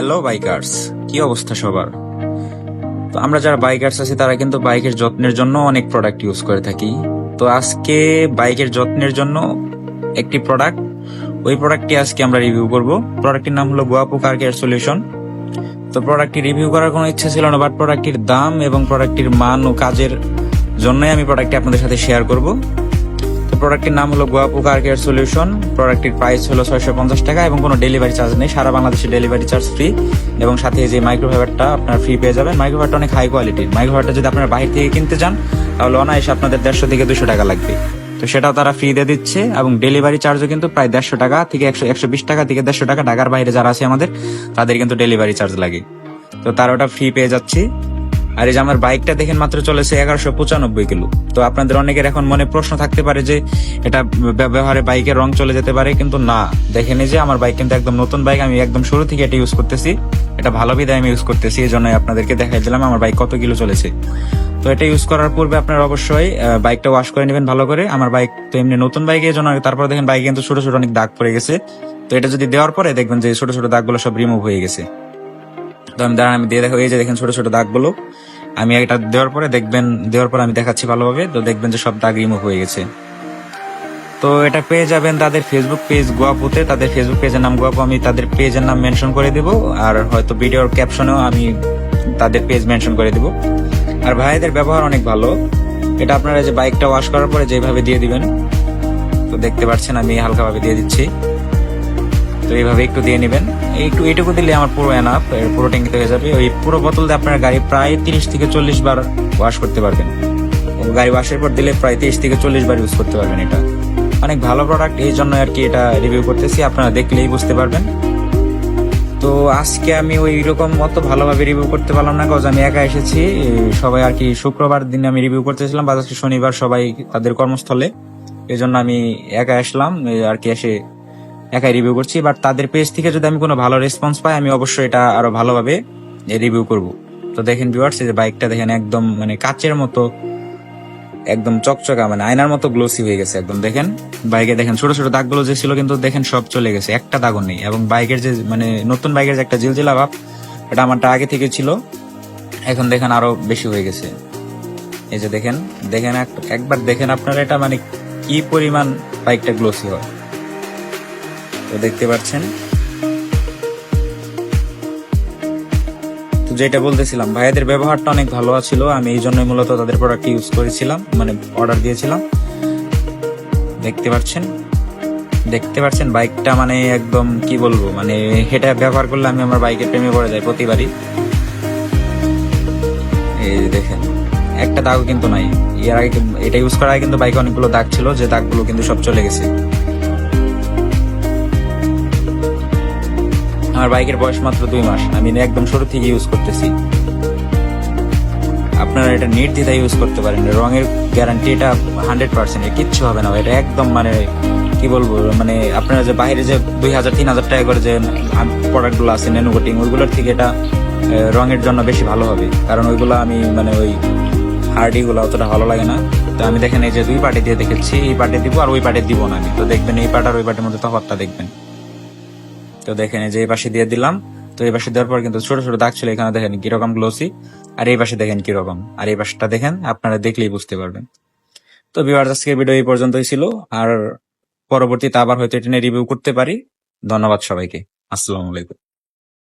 Hello bikers কি অবস্থা সবার? তো আমরা যারা বাইকার্স আছি, তারা কিন্তু বাইকের যত্নের জন্য অনেক প্রোডাক্ট ইউজ করে থাকি। তো আজকে বাইকের যত্নের জন্য একটি প্রোডাক্ট ওই প্রোডাক্টটি আজকে আমরা রিভিউ করব। প্রোডাক্টটির নাম হলো গোয়াপু কার কেয়ার সলিউশন তো প্রোডাক্টটি রিভিউ করার কোনো ইচ্ছা ছিল না বাট প্রোডাক্টটির দাম এবং প্রোডাক্টটির মান ও কাজের জন্যই আমি প্রোডাক্টটি আপনাদের সাথে শেয়ার করব। প্রোডাক্টটির নাম হলো গোয়াপু কার কেয়ার সলিউশন প্রোডাক্টটির প্রাইস হলো ছয়শো পঞ্চাশ টাকা এবং কোনো ডেলিভারি চার্জ নেই। সারা বাংলাদেশে ডেলিভারি চার্জ ফ্রি এবং সাথে যে মাইক্রোফাইবারটা আপনার ফ্রি পেয়ে যাবেন মাইক্রোফাইবারটা অনেক হাই কোয়ালিটির মাইক্রোফাইবারটা যদি আপনারা বাইরে থেকে কিনতে যান তাহলে অনায়াসে আপনাদের দেড়শো থেকে দুশো টাকা লাগবে। তো সেটাও তারা ফ্রি দিয়ে দিচ্ছে এবং ডেলিভারি চার্জও কিন্তু প্রায় দেড়শো টাকা থেকে একশো একশো বিশ টাকা থেকে দেড়শো টাকা। ঢাকার বাইরে যারা আছে আমাদের, তাদের কিন্তু ডেলিভারি চার্জ লাগে। তো তারা ওটা ফ্রি পেয়ে যাচ্ছি। আর এই যে আমার বাইকটা দেখেন মাত্র চলেছে এগারোশো পঁচানব্বই কিলো। তো আপনাদের অনেকের এখন মনে প্রশ্ন থাকতে পারে যে এটা ব্যবহারে বাইকের রং চলে যেতে পারে, কিন্তু না। দেখেন যে আমার বাইক কিন্তু একদম নতুন বাইক, আমি একদম শুরু থেকে এটা ইউজ করতেছি। এটা ভালো বিদায় আমি ইউজ করতেছি, এই জন্য আপনাদেরকে দেখাই দিলাম আমার বাইক কত কিলো চলেছে। তো এটা ইউজ করার পূর্বে আপনারা অবশ্যই বাইকটা ওয়াশ করে নেবেন ভালো করে। আমার বাইক তো এমনি নতুন বাইক, এই জন্য তারপর দেখেন বাইকে কিন্তু ছোট ছোট অনেক দাগ পড়ে গেছে। তো এটা যদি দেওয়ার পরে দেখবেন যে ছোট ছোট দাগগুলো সব রিমুভ হয়ে গেছে। তো আমি দাঁড়ান আমি দিয়ে দেখো এই যে দেখেন ছোট ছোট দাগগুলো। আমি এটা দেওয়ার পরে দেখবেন, দেওয়ার পরে আমি দেখাচ্ছি ভালোভাবে, তো দেখবেন যে সব দাগ রিমুভ হয়ে গেছে। তো এটা পেয়ে যাবেন তাদের ফেসবুক পেজ গোয়াপুতে। তাদের ফেসবুক পেজের নাম গোয়াপু, আমি তাদের পেজের নাম মেনশন করে দিব। আর হয়তো ভিডিওর ক্যাপশনেও আমি তাদের পেজ মেনশন করে দিব। আর ভাইদের ব্যবহার অনেক ভালো। এটা আপনারা যে বাইকটা ওয়াশ করার পরে যেভাবে দিয়ে দিবেন, তো দেখতে পাচ্ছেন আমি হালকাভাবে দিয়ে দিচ্ছি। তো এইভাবে একটু দিয়ে নেবেন। একটু এইটুকু দিলে আমার পুরো এনাফ পুরো ট্যাঙ্কিতে হয়ে যাবে। ওই পুরো বোতল দিয়ে আপনার গাড়ি প্রায় তিরিশ থেকে চল্লিশ বার ওয়াশ করতে পারবেন। গাড়ি ওয়াশের পর দিলে প্রায় তিরিশ থেকে চল্লিশ বার ইউজ করতে পারবেন এটা। অনেক ভালো প্রোডাক্ট এই জন্য আর কি এটা রিভিউ করতেছি, আপনারা দেখলেই বুঝতে পারবেন। তো আজকে আমি ওই রকম অত ভালোভাবে রিভিউ করতে পারলাম না কাজ আমি একা এসেছি। সবাই আর কি শুক্রবার দিন আমি রিভিউ করতেছিলাম বা আজকে শনিবার সবাই তাদের কর্মস্থলে। এই জন্য আমি একা আসলাম আর কি এসে একাই রিভিউ করছি বাট তাদের পেজ থেকে যদি আমি কোনো ভালো রেসপন্স পাই, আমি অবশ্যই এটা আরও ভালোভাবে রিভিউ করব। তো দেখেন ভিউয়ার্স এই যে বাইকটা দেখেন একদম মানে কাচের মতো, একদম চকচকা মানে আয়নার মতো গ্লোসি হয়ে গেছে একদম, দেখেন। বাইকে দেখেন ছোট ছোট দাগগুলো যে ছিল কিন্তু দেখেন সব চলে গেছে, একটা দাগও নেই। এবং বাইকের যে মানে নতুন বাইকের যে একটা জিলজিলা ভাব, এটা আমারটা আগে থেকে ছিল, এখন দেখেন আরও বেশি হয়ে গেছে। এই যে দেখেন দেখেন এক- একবার দেখেন আপনারা এটা মানে কি পরিমাণ বাইকটা গ্লোসি হয়। তো দেখতে পাচ্ছেন। তো যেটা বলতেছিলাম, ভাইয়াদের ব্যবহারটা অনেক ভালো ছিল, আমি এই জন্যই মূলত তাদের প্রোডাক্ট ইউজ করেছিলাম মানে অর্ডার দিয়েছিলাম। দেখতে পাচ্ছেন? দেখতে পাচ্ছেন বাইকটা মানে একদম কি বলব মানে এটা ব্যবহার করলে আমি আমার বাইকের প্রেমে পড়ে যাই প্রতিবারই। এই দেখেন, একটা দাগও কিন্তু নাই। এর আগে এটা ইউজ করার আগে কিন্তু বাইকে অনেকগুলো দাগ ছিল, যে দাগগুলো কিন্তু সব চলে গেছে। আমার বাইকের বয়স মাত্র দুই মাস। আমি একদম শুরু থেকে ইউজ করতেছি। আপনারা এটা নির্দ্বিধায় ইউজ করতে পারেন। রঙের গ্যারান্টি এটা হান্ড্রেড পার্সেন্ট কিচ্ছু হবে না এটা একদম মানে কি বলব মানে আপনারা যে বাইরে যে দুই হাজার, তিন হাজার টাকা করে যে প্রোডাক্টগুলো আছে নেনো কোটিং ওইগুলোর থেকে এটা রঙের জন্য বেশি ভালো হবে। কারণ ওইগুলো আমি মানে ওই হার্ডি গুলো অতটা ভালো লাগে না। তো আমি দেখেন এই যে দুই পার্টি দিয়ে দেখেছি, এই পার্টি দিব আর ওই পার্টি দিব না আমি। তো দেখবেন এই পার্ট আর ওই পার্টির মধ্যে তফাৎটা দেখবেন। তো দেখেন যে এই পাশে দিয়ে দিলাম। তো এই পাশে দেওয়ার পর কিন্তু ছোট ছোট দাগ ছিল, এখানে দেখেন কীরকম গ্লোসি আর এই পাশে দেখেন কীরকম আর এই পাশটা দেখেন, আপনারা দেখলেই বুঝতে পারবেন। তো বিবার আজকের ভিডিও এই পর্যন্তই ছিল। আর পরবর্তীতে আবার হয়তো এটা নিয়ে রিভিউ করতে পারি। ধন্যবাদ সবাইকে। আসসালামু আলাইকুম।